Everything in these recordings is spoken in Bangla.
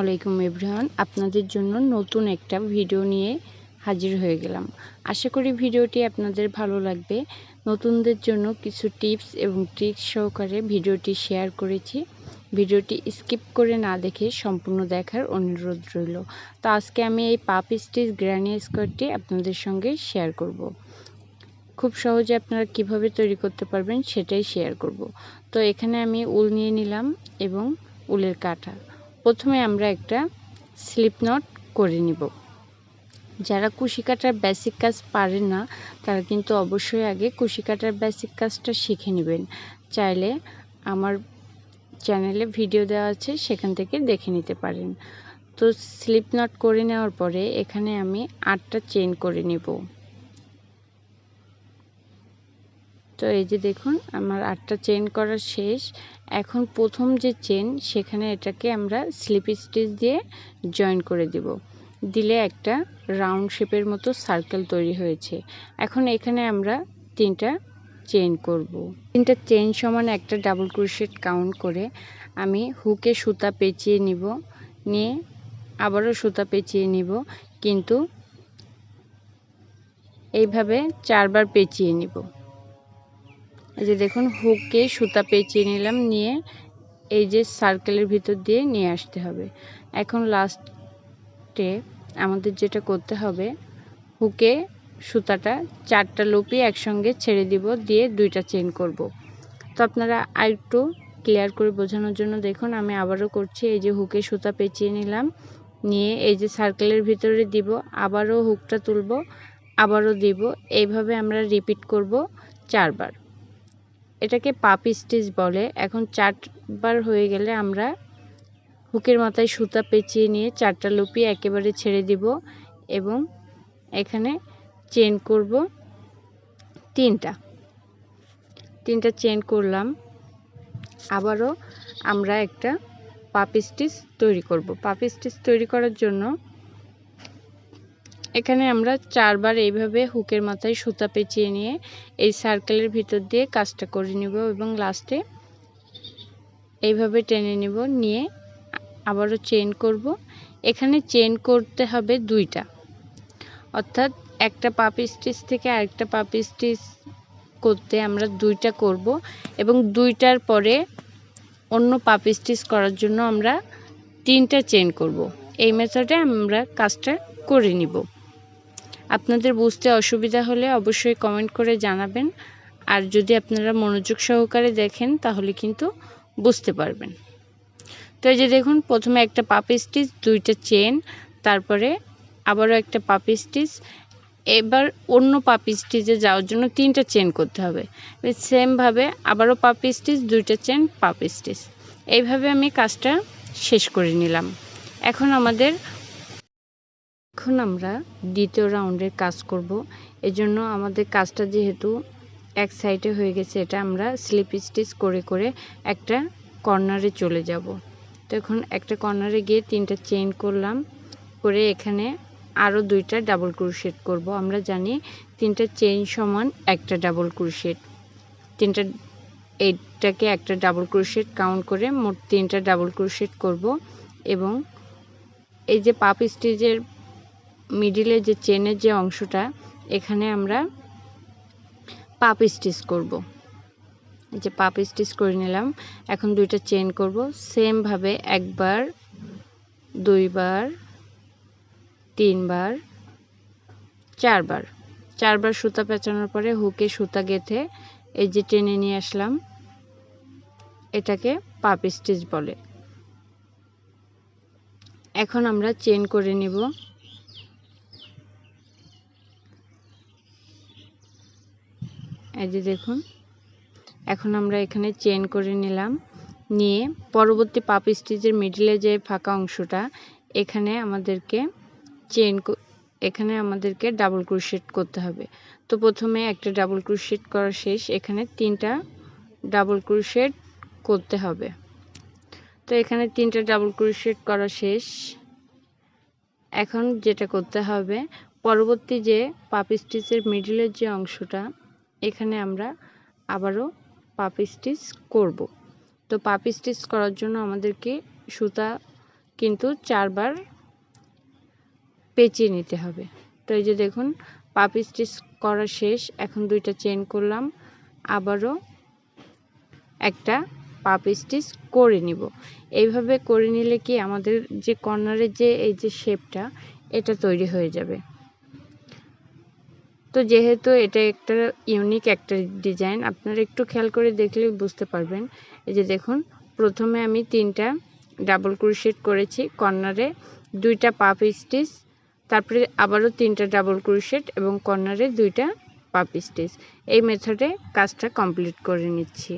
আলাইকুম এভরিওয়ান আপনাদের জন্য নতুন একটা ভিডিও নিয়ে হাজির হয়ে গেলাম। আশা করি ভিডিওটি আপনাদের ভালো লাগবে। নতুনদের জন্য কিছু টিপস এবং ট্রিক্স সহকারে ভিডিওটি শেয়ার করেছি। ভিডিওটি স্কিপ করে না দেখে সম্পূর্ণ দেখার অনুরোধ রইল। তো আজকে আমি এই পাপ স্টিচ গ্র্যানি স্কোয়ারটি আপনাদের সঙ্গে শেয়ার করব। খুব সহজে আপনারা কীভাবে তৈরি করতে পারবেন সেটাই শেয়ার করব। তো এখানে আমি উল নিয়ে নিলাম এবং উলের কাঁটা। প্রথমে আমরা একটা স্লিপ নট করে নিব। যারা কুশি কাটার বেসিক কাজ পারেন না, তারা কিন্তু অবশ্যই আগে কুশি কাটার বেসিক কাজটা শিখে নেবেন। চাইলে আমার চ্যানেলে ভিডিও দেওয়া আছে, সেখান থেকে দেখে নিতে পারেন। তো স্লিপ নট করে নেওয়ার পরে এখানে আমি আটটা চেন করে নেব। তো এই যে দেখুন, আমার আটটা চেন করা শেষ। এখন প্রথম যে চেন সেখানে এটাকে আমরা স্লিপ স্টিচ দিয়ে জয়েন করে দিব। দিলে একটা রাউন্ড শেপের মতো সার্কেল তৈরি হয়েছে। এখন এখানে আমরা তিনটা চেন করব। তিনটা চেন সমান একটা ডাবল ক্রোশেট কাউন্ট করে আমি হুকে সুতা পেঁচিয়ে নিব, নিয়ে আবারও সুতা পেঁচিয়ে নিব, কিন্তু এইভাবে চারবার পেঁচিয়ে নিব। এই যে দেখুন, হুককে সুতা পেঁচিয়ে নিলাম, নিয়ে এই যে সার্কেলের ভিতর দিয়ে নিয়ে আসতে হবে এখন লাস্টে আমাদের যেটা করতে হবে, হুকে সুতাটা চারটা লুপি একসঙ্গে ছেড়ে দিব, দিয়ে দুইটা চেন করব। তো আপনারা আরেকটু ক্লিয়ার করে বোঝানোর জন্য দেখুন, আমি আবারও করছি, এই যে হুকে সুতা পেঁচিয়ে নিলাম, নিয়ে এই যে সার্কেলের ভিতরে দিব, আবারও হুকটা তুলব, আবারও দিব, এইভাবে আমরা রিপিট করব চারবার এটাকে পাপ স্টিচ বলে। এখন চারবার হয়ে গেলে আমরা হুকের মাথায় সুতা পেঁচিয়ে নিয়ে চারটা লুপি একেবারে ছেড়ে দিব এবং এখানে চেন করব তিনটা। তিনটা চেন করলাম। আবারও আমরা একটা পাপ স্টিচ তৈরি করব। পাপ স্টিচ তৈরি করার জন্য এখানে আমরা চারবার এইভাবে হুকের মাথায় সুতা পেঁচিয়ে নিয়ে এই সার্কেলের ভিতর দিয়ে কাজটা করে নিব এবং লাস্টে এইভাবে টেনে নিব, নিয়ে আবারও চেন করব। এখানে চেন করতে হবে দুইটা। অর্থাৎ একটা পাপ স্টিচ থেকে আরেকটা পাপ স্টিচ করতে আমরা দুইটা করব এবং দুইটার পরে অন্য পাপ স্টিচ করার জন্য আমরা তিনটা চেন করব। এই মেথডে আমরা কাজটা করে নিব। আপনাদের বুঝতে অসুবিধা হলে অবশ্যই কমেন্ট করে জানাবেন। আর যদি আপনারা মনোযোগ সহকারে দেখেন, তাহলে কিন্তু বুঝতে পারবেন। তো এই যে দেখুন, প্রথমে একটা পাপ স্টিচ দুইটা চেন তারপরে আবারও একটা পাপ স্টিচ এবার অন্য পাপ স্টিচে যাওয়ার জন্য তিনটা চেন করতে হবে। সেমভাবে আবারও পাপ স্টিচ দুইটা চেন পাপ স্টিচ এইভাবে আমি কাজটা শেষ করে নিলাম। এখন আমাদের এখন আমরা দ্বিতীয় রাউন্ডের কাজ করব। এজন্য আমাদের কাজটা যেহেতু এক সাইডে হয়ে গেছে, এটা আমরা স্লিপ স্টিচ করে করে একটা কর্নারে চলে যাব। তো এখন একটা কর্নারে গিয়ে তিনটা চেইন করলাম, করে এখানে আরও দুইটা ডাবল ক্রুশেট করব। আমরা জানি তিনটা চেইন সমান একটা ডাবল ক্রুশেট তিনটা, এইটাকে একটা ডাবল ক্রুশেট কাউন্ট করে মোট তিনটা ডাবল ক্রুশেট করব এবং এই যে পাপ স্টিচের মিডিলে যে চেনের যে অংশটা, এখানে আমরা পাপ স্টিচ করব। এই যে পাপ স্টিচ করে নিলাম, এখন দুইটা চেন করব। সেমভাবে একবার, দুইবার, তিনবার, চারবার। চারবার সুতা পেঁচানোর পরে হুকে সুতা গেথে এই যে টেনে নিয়ে আসলাম, এটাকে পাপ স্টিচ বলে। এখন আমরা চেন করে নিব। এই যে দেখুন, এখন আমরা এখানে চেন করে নিলাম। নিয়ে পরবর্তী পাপ স্টিচের মিডিলে যে ফাঁকা অংশটা, এখানে আমাদেরকে চেন এখানে আমাদেরকে ডাবল ক্রুশেট করতে হবে। তো প্রথমে একটা ডাবল ক্রুশেট করা শেষ, এখানে তিনটা ডাবল ক্রুশেট করতে হবে। তো এখানে তিনটা ডাবল ক্রুশেট করা শেষ। এখন যেটা করতে হবে, পরবর্তী যে পাপ স্টিচের মিডিলের যে অংশটা এখানে আমরা আবারও পাপ স্টিচ করব। তো পাপ স্টিচ করার জন্য আমাদেরকে সুতা কিন্তু চারবার পেঁচিয়ে নিতে হবে। তো এই যে দেখুন পাপ স্টিচ করা শেষ, এখন দুইটা চেন করলাম, আবারও একটা পাপ স্টিচ করে নিব। এইভাবে করে নিলে কি আমাদের যে কর্নারের যে, এই যে শেপটা, এটা তৈরি হয়ে যাবে। তো যেহেতু এটা একটা ইউনিক একটা ডিজাইন আপনারা একটু খেয়াল করে দেখলে বুঝতে পারবেন। এই যে দেখুন, প্রথমে আমি তিনটা ডাবল ক্রোশেট করেছি। কর্নারে দুইটা পাপ স্টিচ তারপরে আবারও তিনটা ডাবল ক্রোশেট এবং কর্নারে দুইটা পাপ স্টিচ এই মেথডে কাজটা কমপ্লিট করে নিচ্ছি।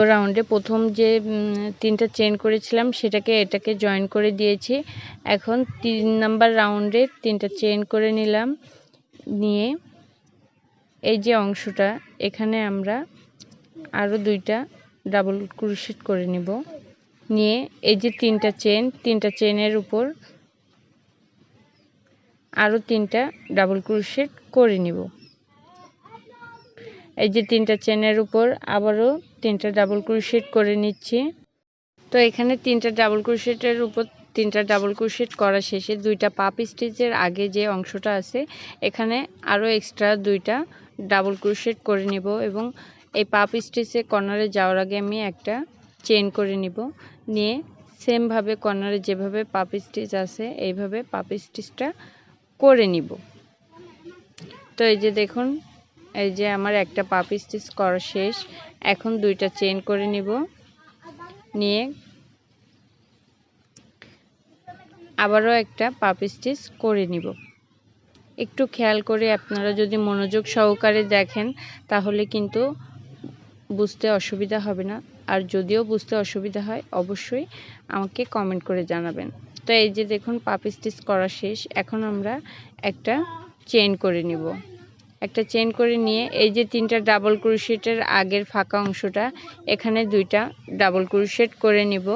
রাউন্ডে প্রথম যে তিনটা চেন করেছিলাম, সেটাকে এটাকে জয়েন করে দিয়েছি। এখন তিন নাম্বার রাউন্ডে তিনটা চেন করে নিলাম। নিয়ে এই যে অংশটা, এখানে আমরা আরও দুইটা ডাবল ক্রুশেট করে নেব। নিয়ে এই যে তিনটা চেন তিনটা চেনের উপর আরও তিনটা ডাবল ক্রুশেট করে নিব। এই যে তিনটা চেনের উপর আবারও তিনটা ডাবল ক্রুশেট করে নিচ্ছি। তো এখানে তিনটা ডাবল ক্রুশেটের উপর তিনটা ডাবল ক্রোশেট করা শেষে দুইটা পাপ স্টিচের আগে যে অংশটা আছে, এখানে আরও এক্সট্রা দুইটা ডাবল ক্রোশেট করে নিব এবং এই পাপ স্টিচে কর্নারে যাওয়ার আগে আমি একটা চেন করে নিব। নিয়ে সেমভাবে কর্নারে যেভাবে পাপ স্টিচ আছে, এইভাবে পাপ স্টিচটা করে নিব। তো এই যে দেখুন, এই যে আমার একটা পাপ স্টিচ করা শেষ, এখন দুইটা চেন করে নিব। নিয়ে আবারও একটা পাপ স্টিচ করে নিব। একটু খেয়াল করে আপনারা যদি মনোযোগ সহকারে দেখেন, তাহলে কিন্তু বুঝতে অসুবিধা হবে না। আর যদিও বুঝতে অসুবিধা হয়, অবশ্যই আমাকে কমেন্ট করে জানাবেন। তো এই যে দেখুন পাপ স্টিচ করা শেষ। এখন আমরা একটা চেন করে নিব। একটা চেন করে নিয়ে এই যে তিনটা ডাবল ক্রুশেটের আগের ফাঁকা অংশটা, এখানে দুইটা ডাবল ক্রুশেট করে নিব।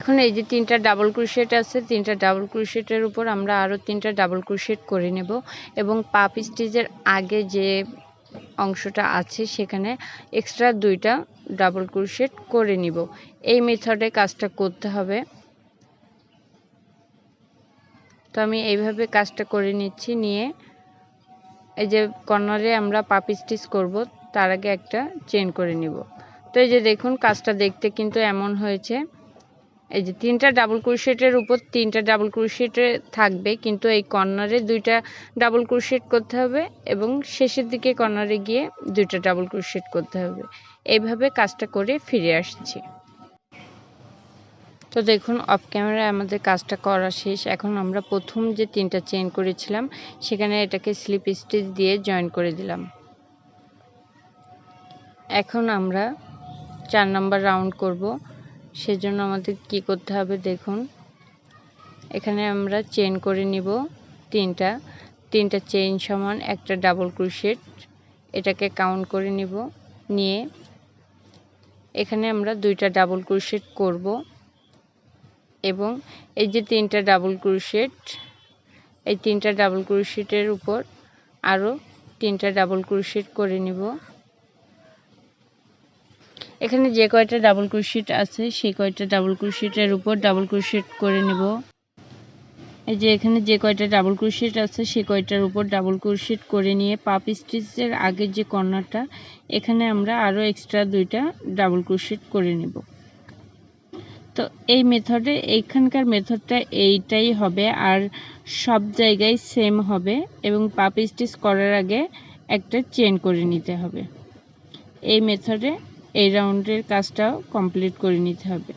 এখন এই যে তিনটা ডাবল ক্রুশেট আছে, তিনটা ডাবল ক্রুশেটের উপর আমরা আরও তিনটা ডাবল ক্রুশেট করে নেব এবং পাপ স্টিচের আগে যে অংশটা আছে সেখানে এক্সট্রা দুইটা ডাবল ক্রুশেট করে নিব। এই মেথডে কাজটা করতে হবে। তো আমি এইভাবে কাজটা করে নিচ্ছি, নিয়ে এই যে কর্নারে আমরা পাপ স্টিচ করব, তার আগে একটা চেন করে নিব। তো এই যে দেখুন, কাজটা দেখতে কিন্তু এমন হয়েছে। এই যে তিনটা ডাবল ক্রোশেটের উপর তিনটা ডাবল ক্রোশেটে থাকবে, কিন্তু এই কর্নারে দুইটা ডাবল ক্রোশেট করতে হবে এবং শেষের দিকে কর্নারে গিয়ে দুইটা ডাবল ক্রোশেট করতে হবে। এইভাবে কাজটা করে ফিরে আসছি। তো দেখুন অফ ক্যামেরায় আমাদের কাজটা করা শেষ। এখন আমরা প্রথম যে তিনটা চেন করেছিলাম, সেখানে এটাকে স্লিপ স্টিচ দিয়ে জয়েন করে দিলাম। এখন আমরা চার নাম্বার রাউন্ড করব। সেজন্য আমাদের কি করতে হবে দেখুন। এখানে আমরা চেন করে নিব তিনটা। তিনটা চেইন সমান একটা ডাবল ক্রুশেট এটাকে কাউন্ট করে নিব। নিয়ে এখানে আমরা দুইটা ডাবল ক্রুশেট করব এবং এই যে তিনটা ডাবল ক্রুশেট এই তিনটা ডাবল ক্রুশেটের উপর আরও তিনটা ডাবল ক্রুশেট করে নিব। এখানে যে কয়টা ডাবল ক্রোশেট আছে, সেই কয়টা ডাবল ক্রোশেটের উপর ডাবল ক্রোশেট করে নেব। এই যে এখানে যে কয়টা ডাবল ক্রোশেট আছে, সেই কয়টার উপর ডাবল ক্রোশেট করে নিয়ে পাপ স্টিচের আগের যে কর্নারটা, এখানে আমরা আরও এক্সট্রা দুইটা ডাবল ক্রোশেট করে নেব। তো এই মেথডে এইখানকার মেথডটা এইটাই হবে, আর সব জায়গায় সেম হবে, এবং পাপ স্টিচ করার আগে একটা চেন করে নিতে হবে। এই মেথডে এই রাউন্ডের কাজটাও কমপ্লিট করে নিতে হবে।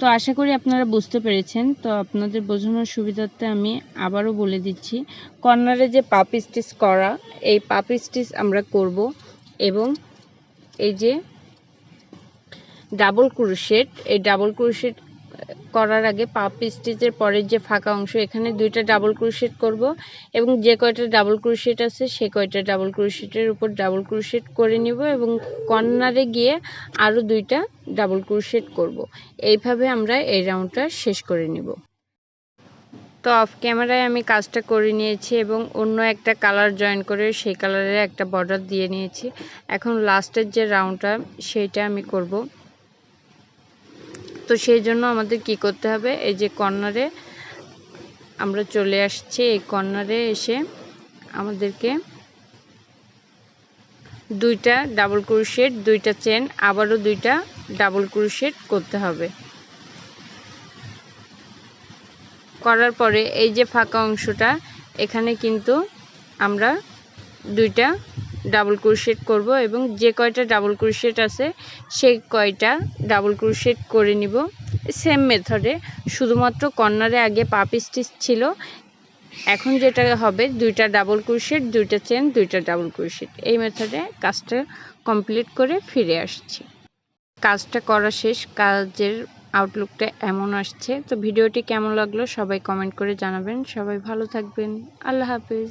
তো আশা করি আপনারা বুঝতে পেরেছেন। তো আপনাদের বোঝানোর সুবিধার্থে আমি আবারও বলে দিচ্ছি, কর্নারে যে পাপ স্টিচ করা, এই পাপ স্টিচ আমরা করব এবং এই যে ডাবল ক্রুশেট, এই ডাবল ক্রুশেট করার আগে পাপ স্টিচের পরের যে ফাঁকা অংশ, এখানে দুইটা ডাবল ক্রুশেট করব এবং যে কয়টা ডাবল ক্রুশেট আছে সে কয়টা ডাবল ক্রুশেটের উপর ডাবল ক্রুশেট করে নিব এবং কর্নারে গিয়ে আরও দুইটা ডাবল ক্রুশেট করব। এইভাবে আমরা এই রাউন্ডটা শেষ করে নিব। তো অফ ক্যামেরায় আমি কাজটা করে নিয়েছি এবং অন্য একটা কালার জয়েন করে সেই কালারের একটা বর্ডার দিয়ে নিয়েছি। এখন লাস্টের যে রাউন্ডটা সেইটা আমি করব। তো সেই জন্য আমাদের কি করতে হবে? এই যে কর্নারে আমরা চলে আসছি। এই কর্নারে এসে আমাদেরকে দুইটা ডাবল ক্রোশেট দুইটা চেন আবারও দুইটা ডাবল ক্রোশেট করতে হবে। করার পরে এই যে ফাঁকা অংশটা, এখানে কিন্তু আমরা দুইটা ডাবল ক্রোশেট করব এবং যে কয়টা ডাবল ক্রোশেট আছে, সেই কয়টা ডাবল ক্রোশেট করে নিব। সেম মেথডে শুধুমাত্র কর্নারে আগে পাপ স্টিচ ছিল। এখন যেটা হবে, দুইটা ডাবল ক্রোশেট, দুইটা চেন দুইটা ডাবল ক্রোশেট। এই মেথডে কাজটা কমপ্লিট করে ফিরে আসছি। কাজটা করা শেষ, কাজের আউটলুকটা এমন আসছে। তো ভিডিওটি কেমন লাগল সবাই কমেন্ট করে জানাবেন। সবাই ভালো থাকবেন। আল্লাহ হাফিজ।